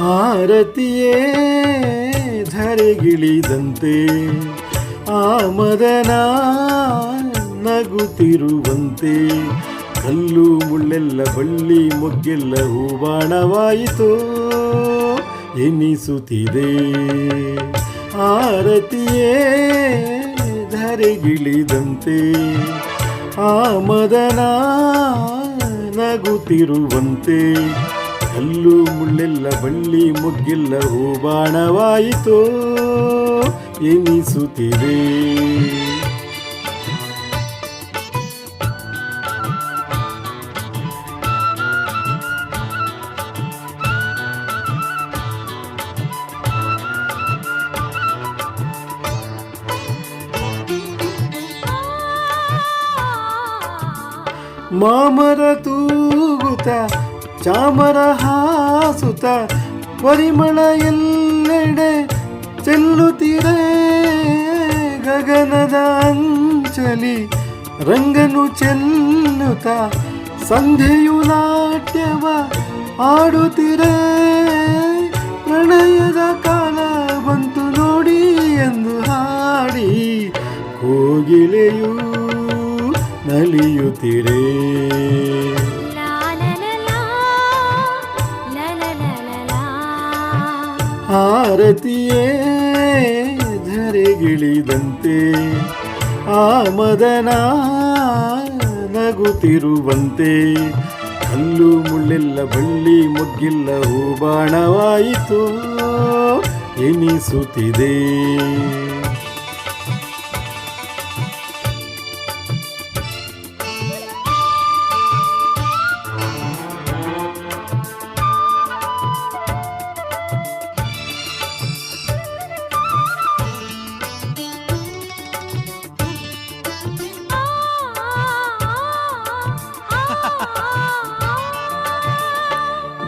ಆರತಿಯೇ ಧರೆಗಿಳಿದಂತೆ ಆ ಮದನ ನಗುತ್ತಿರುವಂತೆ ಕಲ್ಲು ಮುಳ್ಳೆಲ್ಲ ಬಳ್ಳಿ ಮೊಗ್ಗೆಲ್ಲ ಹೂಬಾಣವಾಯಿತೋ ಎನಿಸುತ್ತಿದೆ. ಆರತಿಯೇ ಧರೆಗಿಳಿದಂತೆ ಆ ಮದನ ನಗುತ್ತಿರುವಂತೆ ಕಲ್ಲು ಮುಳ್ಳೆಲ್ಲ ಬಳ್ಳಿ ಮುಗ್ಗಿಲ್ಲ ಹೂಬಾಣವಾಯಿತು. ಎನಿಸುತ್ತಿದೆ. ಮಾಮರ ತೂಗುತ್ತ ಚಾಮರ ಹಾಸುತ ಪರಿಮಳ ಎಲ್ಲೆಡೆ ಚೆಲ್ಲುತ್ತಿರೆ ಗಗನದ ಅಂಚಲಿ ರಂಗನು ಚೆಲ್ಲುತ್ತ ಸಂಧೆಯು ನಾಟ್ಯವ ಆಡುತ್ತಿರೆ ಪ್ರಣಯದ ಕಾಲ ಬಂತು ನೋಡಿ ಎಂದು ಹಾಡಿ ಕೋಗಿಲೆಯೂ ನಲಿಯುತ್ತಿರೆ ಆರತಿಯೇ ಧರೆಗಿಳಿದಂತೆ ಆ ಮದನ ನಗುತ್ತಿರುವಂತೆ. ಕಲ್ಲು ಮುಳ್ಳಿಲ್ಲ ಬಳ್ಳಿ ಮುಗ್ಗಿಲ್ಲ ಹೂ ಬಾಣವಾಯಿತು ಎನಿಸುತ್ತಿದೆ.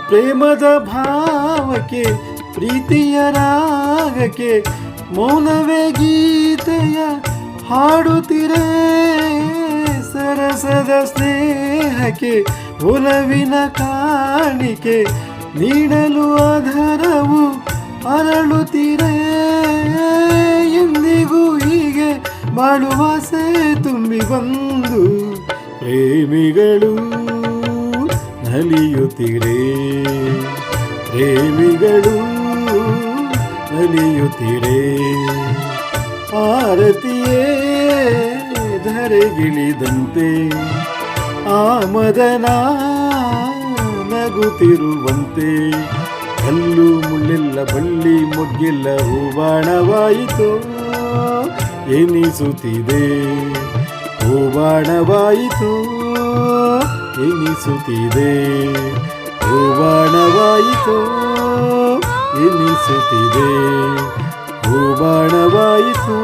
ಪ್ರೇಮದ ಭಾವಕ್ಕೆ, ಪ್ರೀತಿಯ ರಾಗಕ್ಕೆ, ಮೌನವೇ ಗೀತೆಯ ಹಾಡುತ್ತಿರೆ. ಸರಸದ ಸ್ನೇಹಕ್ಕೆ, ಒಲವಿನ ಕಾಣಿಕೆ, ನೀಡಲು ಅಧರವು ಅರಳುತ್ತಿರೇ. ಎಂದಿಗೂ ಹೀಗೆ ಬಾಳುವಾಸೆ ತುಂಬಿ ಬಂದು, ಪ್ರೇಮಿಗಳು ನಲಿಯುತ್ತಿರೆ. ಪ್ರೇಮಿಗಳು ನಲಿಯುತ್ತಿರೆ. ಆರತಿಯೇ ಧರೆಗಿಳಿದಂತೆ ಆ ಮದನ ನಗುತ್ತಿರುವಂತೆ ಕಲ್ಲು ಮುಳ್ಳಿಲ್ಲ ಬಳ್ಳಿ ಮುಗ್ಗಿಲ್ಲ ಹೂಬಾಣವಾಯಿತು ಎನಿಸುತ್ತಿದೆ. ಹೂಬಾಣವಾಯಿತು ಎನಿಸುತ್ತಿದೆ. ಹೂಬಾಣವಾಯಿತು ಎನಿಸುತ್ತಿದೆ. ಹೂಬಾಣವಾಯಿತು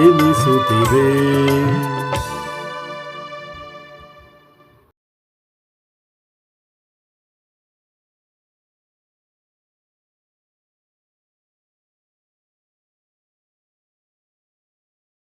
ಎನಿಸುತ್ತಿದೆ.